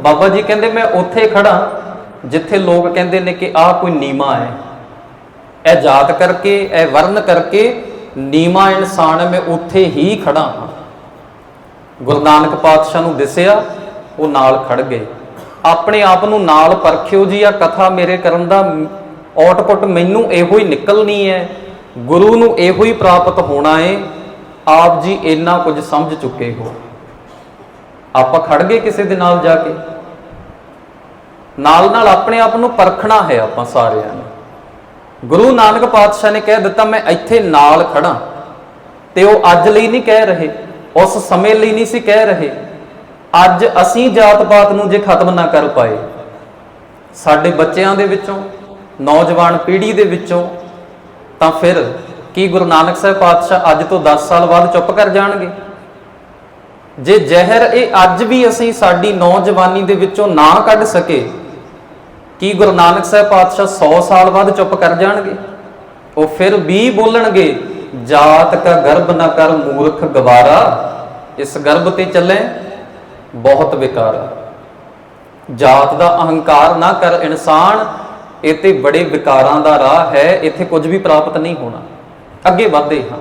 ਬਾਬਾ ਜੀ ਕਹਿੰਦੇ ਮੈਂ ਉੱਥੇ ਖੜਾ ਜਿੱਥੇ ਲੋਕ ਕਹਿੰਦੇ ਨੇ ਕਿ ਆਹ ਕੋਈ ਨੀਮਾ ਹੈ। ਇਹ ਜਾਤ ਕਰਕੇ, ਇਹ ਵਰਨ ਕਰਕੇ ਨੀਮਾ ਇਨਸਾਨ ਹੈ ਮੈਂ ਉੱਥੇ ਹੀ ਖੜਾ ਹਾਂ। ਗੁਰੂ ਨਾਨਕ ਪਾਤਸ਼ਾਹ ਨੂੰ ਦਿਸਿਆ, ਉਹ ਨਾਲ ਖੜ ਗਏ। ਆਪਣੇ ਆਪ ਨੂੰ ਨਾਲ ਪਰਖਿਓ ਜੀ ਆ ਕਥਾ ਮੇਰੇ ਕਰਨ ਦਾ ਆਊਟਪੁੱਟ ਮੈਨੂੰ ਇਹੋ ਹੀ ਨਿਕਲਣੀ ਹੈ। ਗੁਰੂ ਨੂੰ ਇਹੋ ਹੀ ਪ੍ਰਾਪਤ ਹੋਣਾ ਹੈ। ਆਪ ਜੀ ਇੰਨਾ ਕੁਝ ਸਮਝ ਚੁੱਕੇ ਹੋ। ਆਪਾਂ ਖੜ ਗਏ ਕਿਸੇ ਦੇ ਨਾਲ ਜਾ ਕੇ। ਨਾਲ ਨਾਲ ਆਪਣੇ ਆਪ ਨੂੰ ਪਰਖਣਾ ਹੈ ਆਪਾਂ ਸਾਰਿਆਂ ਨੇ। ਗੁਰੂ ਨਾਨਕ ਪਾਤਸ਼ਾਹ ਨੇ ਕਹਿ ਦਿੱਤਾ, ਮੈਂ ਇੱਥੇ ਨਾਲ ਖੜਾ ਤੇ ਉਹ ਅੱਜ ਲਈ ਨਹੀਂ ਕਹਿ ਰਹੇ, ਉਸ ਸਮੇਂ ਲਈ ਨਹੀਂ ਸੀ ਕਹਿ ਰਹੇ। ਅੱਜ ਅਸੀਂ ਜਾਤ ਪਾਤ ਨੂੰ ਜੇ ਖਤਮ ਨਾ ਕਰ ਪਾਏ, ਸਾਡੇ ਬੱਚਿਆਂ ਦੇ ਵਿੱਚੋਂ, ਨੌਜਵਾਨ ਪੀੜ੍ਹੀ ਦੇ ਵਿੱਚੋਂ, ਤਾਂ ਫਿਰ ਕੀ ਗੁਰੂ ਨਾਨਕ ਸਾਹਿਬ ਪਾਤਸ਼ਾਹ ਅੱਜ ਤੋਂ 10 ਸਾਲ ਬਾਅਦ ਚੁੱਪ ਕਰ ਜਾਣਗੇ? ਜੇ ਜ਼ਹਿਰ ਇਹ ਅੱਜ ਵੀ ਅਸੀਂ ਸਾਡੀ ਨੌਜਵਾਨੀ ਦੇ ਵਿੱਚੋਂ ਨਾ ਕੱਢ ਸਕੇ, ਕੀ ਗੁਰੂ ਨਾਨਕ ਸਾਹਿਬ ਪਾਤਸ਼ਾਹ 100 ਸਾਲ ਬਾਅਦ ਚੁੱਪ ਕਰ ਜਾਣਗੇ? ਉਹ ਫਿਰ ਵੀ ਬੋਲਣਗੇ, ਜਾਤ ਕਾ ਗਰਭ ਨਾ ਕਰ ਮੂਰਖ ਗਵਾਰਾ, ਇਸ ਗਰਭ ਤੇ ਚੱਲੇ, ਬਹੁਤ ਵਿਕਾਰ ਜਾਤ ਦਾ ਅਹੰਕਾਰ ਨਾ ਕਰ ਇਨਸਾਨ, ਇਹ ਤੇ ਬੜੇ ਵਿਕਾਰਾਂ ਦਾ ਰਾਹ ਹੈ, ਇੱਥੇ ਕੁਝ ਵੀ ਪ੍ਰਾਪਤ ਨਹੀਂ ਹੋਣਾ। ਅੱਗੇ ਵਧਦੇ ਹਾਂ।